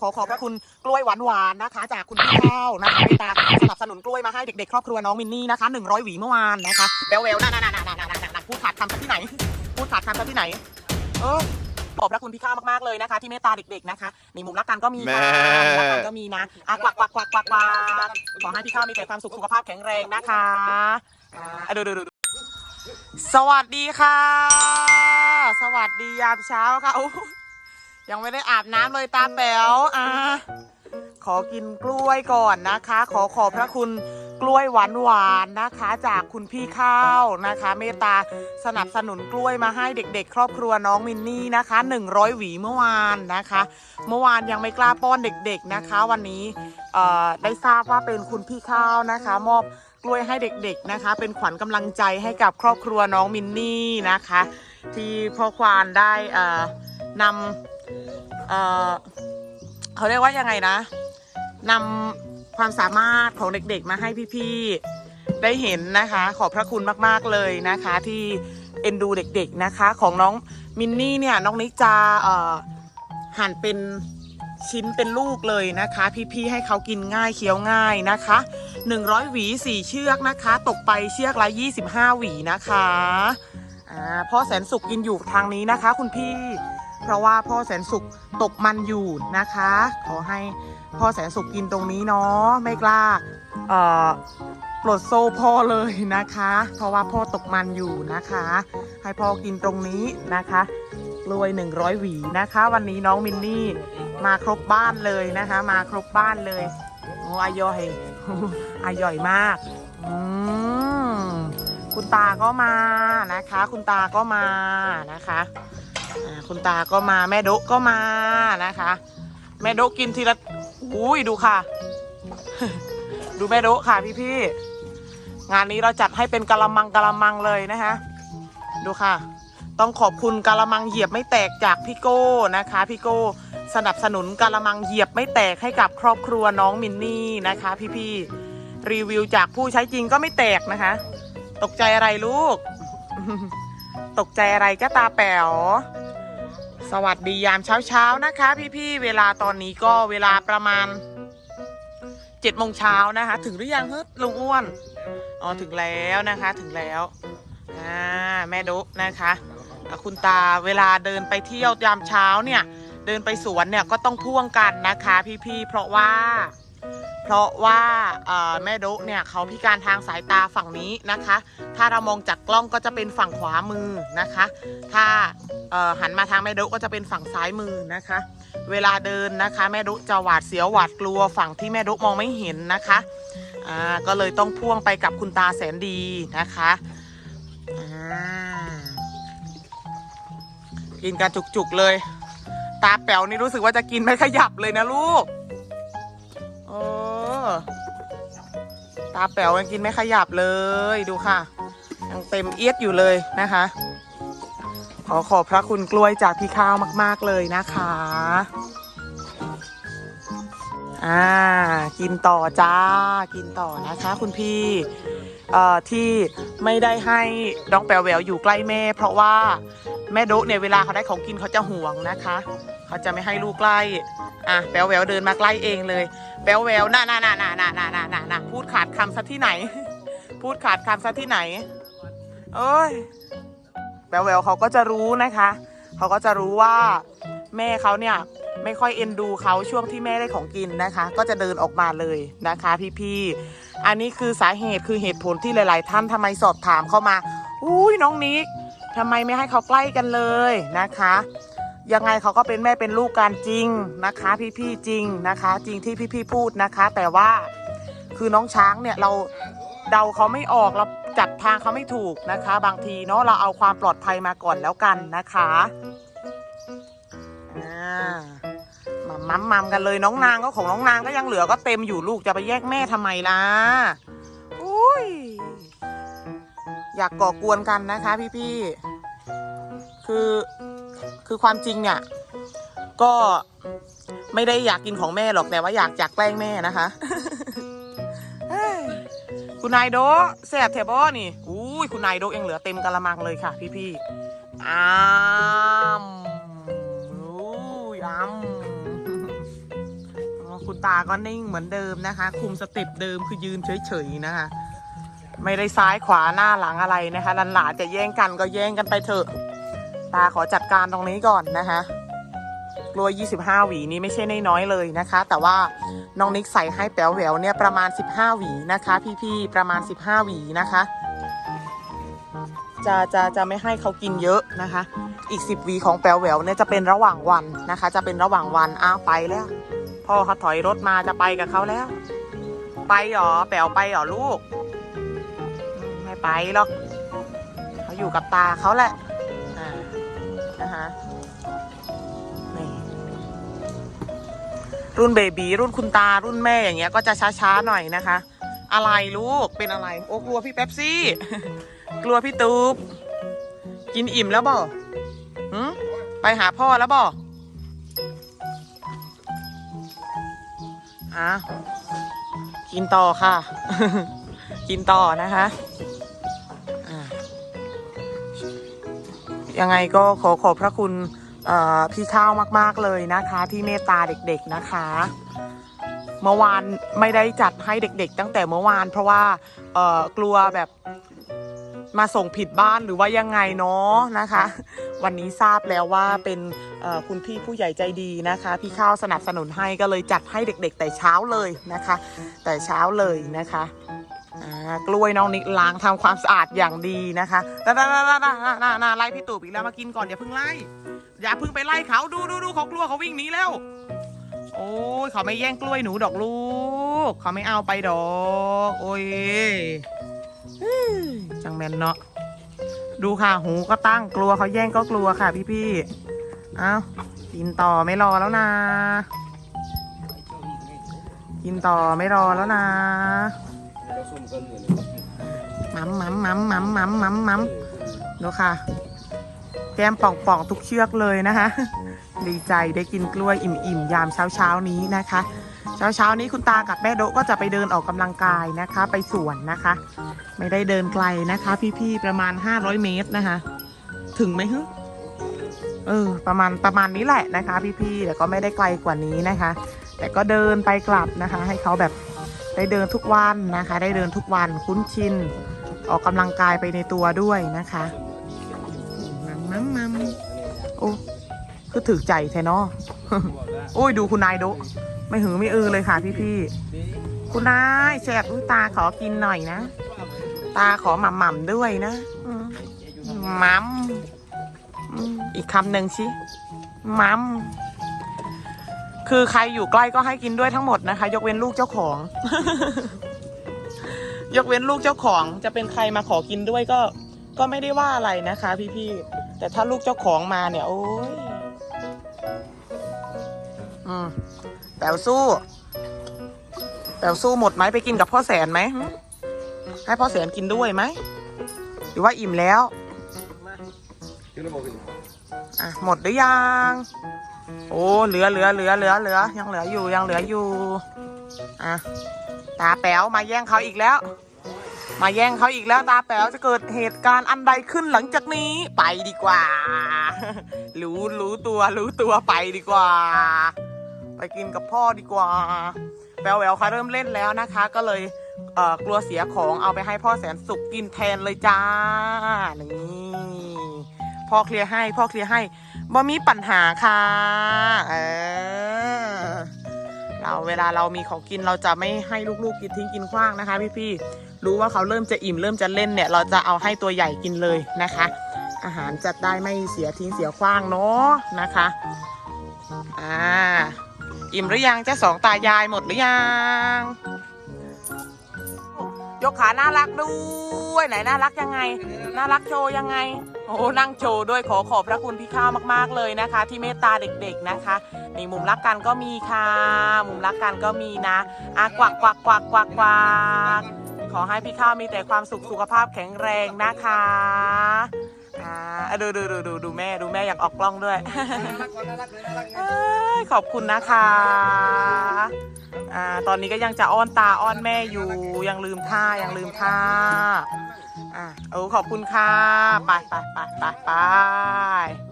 ขอขอบพระคุณกล้วยหวานหวานๆนะคะ จากคุณพี่ข้าวนะคะเมตตาสนับสนุนกล้วยมาให้เด็กๆ ครอบครัวน้องมินนี่นะคะหนึ่งร้อยหวีเมื่อวานนะคะแววแววๆน่าน่าน่าน่าน่าน่าพูดขาดคำซะที่ไหน พูดขาดคำซะที่ไหน เออขอบพระคุณพี่ข้าวมากๆเลยนะคะ ที่เมตตาเด็กๆนะคะในมุมรักกันก็มีค่ะรักกันก็มีนะอะกวักกวักกวักกวักกวักขอให้พี่ข้ามีแต่ความสุขสุขภาพแข็งแรงนะคะอะดูดูดูสวัสดีค่ะ สวัสดียามเช้าค่ะอู้ ยังไม่ได้อาบน้ำเลยตาแป๋วอะขอกินกล้วยก่อนนะคะ ขอขอบพระคุณกล้วยหวานหวานนะคะ จากคุณพี่ข้าวนะคะ เมตตาสนับสนุนกล้วยมาให้เด็กๆ ครอบครัวน้องมินนี่นะคะ 100 หวีเมื่อวานนะคะ เมื่อวานยังไม่กล้าป้อนเด็ก ๆนะคะ วันนี้เอ่อได้ทราบว่าเป็นคุณพี่ข้าวนะคะ มอบกล้วยให้เด็กๆนะคะ เป็นขวัญกำลังใจให้กับครอบครัวน้องมินนี่นะคะ ที่พ่อควานได้เอ่อนำ เอ่อเขาเรียกว่ายังไงนะนำความสามารถของเด็กๆมาให้พี่ๆได้เห็นนะคะ ขอบพระคุณมากๆเลยนะคะ ที่เอ็นดูเด็ก ๆนะคะ ของน้องมินนี่เนี่ยน้องนิกจะเอ่อหั่นเป็นชิ้นเป็นลูกเลยนะคะ พี่ๆให้เขากินง่ายเคี้ยวง่ายนะคะ 100 หวี 4 เชือกนะคะ ตกไปเชือกละ 25 หวีนะคะอ่าพ่อแสนสุขกินอยู่ทางนี้นะคะ คุณพี่ เพราะว่าพ่อแสนสุขตกมันอยู่นะคะ ขอให้พ่อแสนสุขกินตรงนี้เนาะไม่กล้าเอ่อปลดโซ่พ่อเลยนะคะ เพราะว่าพ่อตกมันอยู่นะคะ ให้พ่อกินตรงนี้นะคะกล้วย100 หวีนะคะ วันนี้น้องมินนี่มาครบบ้านเลยนะคะ มาครบบ้านเลยโอ้อายอยอายอยมากอืมคุณตาก็มานะคะ คุณตาก็มานะคะ คุณตาก็มาแม่โดก็มานะคะ แม่โดกินทีละอุ้ยดูค่ะ ดูแม่โดค่ะพี่ๆงานนี้เราจัดให้เป็นกะละมังกะละมังเลยนะคะ ดูค่ะ ต้องขอบคุณกะละมังเหยียบไม่แตกจากพี่โก้นะคะพี่โก้สนับสนุนกะละมังเหยียบไม่แตกให้กับครอบครัวน้องมินนี่นะคะ พี่ๆรีวิวจากผู้ใช้จริงก็ไม่แตกนะคะ ตกใจอะไรลูก ตกใจอะไรจ้าตาแป๋ว สวัสดียามเช้าๆนะคะ พี่ๆเวลาตอนนี้ก็เวลาประมาณเจ็ดโมงเช้านะคะ ถึงหรือยังเฮ้ยลุงอ้วนอ๋อถึงแล้วนะคะถึงแล้วอ่าแม่ดุนะคะคุณตาเวลาเดินไปเที่ยวยามเช้าเนี่ยเดินไปสวนเนี่ยก็ต้องพ่วงกันนะคะพี่ๆเพราะว่า เพราะว่าอ่อแม่ดุเนี่ยเขาพิการทางสายตาฝั่งนี้นะคะ ถ้าเรามองจากกล้องก็จะเป็นฝั่งขวามือนะคะ ถ้า หันมาทางแม่ดุก็จะเป็นฝั่งซ้ายมือนะคะ เวลาเดินนะคะ แม่ดุจะหวาดเสียวหวาดกลัวฝั่งที่แม่ดุมองไม่เห็นนะคะก็เลยต้องพ่วงไปกับคุณตาแสนดีนะคะกินกันจุกๆเลย ตาแป๋วนี่รู้สึกว่าจะกินไม่ขยับเลยนะลูกเออตาแป๋วยังกินไม่ขยับเลยดูค่ะยังเต็มเอียดอยู่เลยนะคะ ขอขอบพระคุณกล้วยจากพี่ข้าวมาก ๆ เลยนะคะ อ่า กินต่อจ้า กินต่อนะคะคุณพี่เอ่อที่ไม่ได้ให้น้องแปวแหววอยู่ใกล้แม่ เพราะว่าแม่ดะเนี่ยเวลาเขาได้ของกินเขาจะห่วงนะคะ เขาจะไม่ให้ลูกใกล้ อะแปวแหววเดินมาใกล้เองเลย แปวแหววน่าน่าน่าน่าน่าน่าน่าน่าน่าพูดขาดคำซะที่ไหน พูดขาดคำซะที่ไหน เอ้ย แวแหววเขาก็จะรู้นะคะ เขาก็จะรู้ว่าแม่เขาเนี่ยไม่ค่อยเอ็นดูเขาช่วงที่แม่ได้ของกินนะคะ ก็จะเดินออกมาเลยนะคะพี่ๆอันนี้คือสาเหตุคือเหตุผลที่หลาย ๆ ท่านทำไมสอบถามเข้ามาอุ้ยน้องนิกทำไมไม่ให้เขาใกล้กันเลยนะคะ ยังไงเขาก็เป็นแม่เป็นลูกกันจริงนะคะ พี่ๆจริงนะคะ จริงที่พี่ๆพูดนะคะ แต่ว่าคือน้องช้างเนี่ยเรา เดาเขาไม่ออกเราจัดทางเขาไม่ถูกนะคะ บางทีเนาะเราเอาความปลอดภัยมาก่อนแล้วกันนะคะอ่ามัมมัมมกันเลยน้องนางก็ของน้องนางก็ยังเหลือก็เต็มอยู่ลูกจะไปแยกแม่ทำไมล่ะอุ้ยอยากก่อกวนกันนะคะพี่ๆคือคือความจริงเนี่ย ก็ไม่ได้อยากกินของแม่หรอกแต่ว่าอยากอยากแกล้งแม่นะคะ คุณนายโดแสบแถบอนี่อุ้ยคุณนายโดยังเหลือเต็มกะละมังเลยค่ะ พี่ๆอ้ามอุ้ยอ้ามคุณตาก็นิ่งเหมือนเดิมนะคะ คุมสเต็ปเดิมคือยืนเฉยๆนะคะ ไม่ได้ซ้ายขวาหน้าหลังอะไรนะคะหลานๆจะแย่งกันก็แย่งกันไปเถอะ ตาขอจัดการตรงนี้ก่อนนะคะกลัว 25 หวีนี้ไม่ใช่น้อยๆเลยนะคะ แต่ว่า น้องนิกใส่ให้แป๋วแหววเนี่ยประมาณ 15 หวีนะคะ พี่ๆประมาณ 15 หวีนะคะ จะจะจะไม่ให้เขากินเยอะนะคะ อีก 10 หวีของแป๋วแหววเนี่ยจะเป็นระหว่างวันนะคะ จะเป็นระหว่างวันอ้าวไปแล้วพ่อเขาถอยรถมาจะไปกับเขาแล้ว ไปหรอแป๋วไปหรอลูก ไม่ไปหรอกเขาอยู่กับตาเขาแหละอ่านะคะ รุ่นเบบีรุ่นคุณตารุ่นแม่อย่างเงี้ยก็จะช้าๆหน่อยนะคะ อะไรลูกเป็นอะไร โอ้กลัวพี่เป๊ปซี่ กลัวพี่ตูบกินอิ่มแล้วบ่หืมไปหาพ่อแล้วบ่อะกินต่อค่ะ กินต่อนะคะยังไงก็ขอขอบพระคุณ พี่ข้าวมากๆเลยนะคะ ที่เมตตาเด็กๆนะคะ เมื่อวานไม่ได้จัดให้เด็กๆ ตั้งแต่เมื่อวาน เพราะว่าเออกลัวแบบมาส่งผิดบ้านหรือว่ายังไงเนาะนะคะ วันนี้ทราบแล้วว่าเป็นคุณพี่ผู้ใหญ่ใจดีนะคะ พี่ข้าวสนับสนุนให้ก็เลยจัดให้เด็ก ๆ แต่เช้าเลยนะคะ แต่เช้าเลยนะคะกล้วยน้องนิกล้างทำความสะอาดอย่างดีนะคะน่าน่าน่าน่าน่าไล่พี่ตูบอีกแล้วมากินก่อนอย่าเพิ่งไล่ อย่าเพิ่งไปไล่เขาดูดูดูเขากลัวเขาวิ่งหนีแล้ว โอ้ยเขาไม่แย่งกล้วยหนูดอกลูก เขาไม่เอาไปดอก โอ้ยจังแมนเนาะดูค่ะหูก็ตั้งกลัวเขาแย่งก็กลัวค่ะพี่พี่เอากินต่อไม่รอแล้วนะ กินต่อไม่รอแล้วนะมัมมัมมัมมัมมัมมัมมัมดูค่ะ แก้มป่องๆทุกเชือกเลยนะคะ ดีใจได้กินกล้วยอิ่มๆยามเช้าๆนี้นะคะ เช้าๆนี้คุณตากับแม่โดะก็จะไปเดินออกกำลังกายนะคะ ไปสวนนะคะ ไม่ได้เดินไกลนะคะ พี่ๆประมาณ 500 เมตรนะคะ ถึงไหมฮึเออประมาณประมาณนี้แหละนะคะ พี่ๆแต่ก็ไม่ได้ไกลกว่านี้นะคะ แต่ก็เดินไปกลับนะคะ ให้เขาแบบได้เดินทุกวันนะคะ ได้เดินทุกวันคุ้นชินออกกำลังกายไปในตัวด้วยนะคะ มัมมัมมัมโอ้คือถือใจแทนาะโอ้ยดูคุณนายดุไม่หือไม่อือเลยค่ะพี่ๆคุณนายแสบตาขอกินหน่อยนะ ตาขอหม่ำหม่ำด้วยนะมัมอืมอีกคำหนึ่งชิมัมคือใครอยู่ใกล้ก็ให้กินด้วยทั้งหมดนะคะ ยกเว้นลูกเจ้าของ ยกเว้นลูกเจ้าของจะเป็นใครมาขอกินด้วยก็ ก็ไม่ได้ว่าอะไรนะคะ พี่ๆ แต่ถ้าลูกเจ้าของมาเนี่ย โอ้ยอืมแป๋วสู้ แป๋วสู้หมดไหมไปกินกับพ่อแสนไหมหึให้พ่อแสนกินด้วยไหม หรือว่าอิ่มแล้ว อะ หมดหรือยัง โอ้เหลือเหลือเหลือเหลือเหลือยังเหลืออยู่ยังเหลืออยู่ อะ ตาแป๋วมาแย่งเขาอีกแล้ว มาแย่งเขาอีกแล้วตาแป๋วจะเกิดเหตุการณ์อันใดขึ้นหลังจากนี้ไปดีกว่า รู้รู้ตัวรู้ตัวไปดีกว่า ไปกินกับพ่อดีกว่า แปลวแหววค่ะเริ่มเล่นแล้วนะคะ ก็เลยเออกลัวเสียของเอาไปให้พ่อแสนสุขกินแทนเลยจ้านี่พ่อเคลียร์ให้พ่อเคลียร์ให้บ่มีปัญหาค่ะเออ เราเวลาเรามีของกินเราจะไม่ให้ลูกๆกินทิ้งกินขว้างนะคะ พี่ๆรู้ว่าเขาเริ่มจะอิ่มเริ่มจะเล่นเนี่ยเราจะเอาให้ตัวใหญ่กินเลยนะคะ อาหารจัดได้ไม่เสียทิ้งเสียขว้างเนาะนะคะอ่าอิ่มหรือยังเจ้าสองตายายหมดหรือยัง กขาน่ารักด้วยไหนน่ารักยังไง น่ารักโชว์ยังไง โอ้นั่งโชว์ด้วยขอขอบพระคุณพี่ข้าวมากๆเลยนะคะ ที่เมตตาเด็กๆนะคะนี่มุมรักกันก็มีค่ะ มุมรักกันก็มีนะอะกวักกวักกวักกวักกวักขอให้พี่ข้าวมีแต่ความสุขสุขภาพแข็งแรงนะคะอ่าดูดูดูดูดูแม่ดูแม่อยากออกกล้องด้วยขอบคุณนะคะ อ่าตอนนี้ก็ยังจะอ้อนตาอ้อนแม่อยู่ ยังลืมท่ายังลืมท่าอ่าโอ้ขอบคุณค่ะไปไปไปไปไป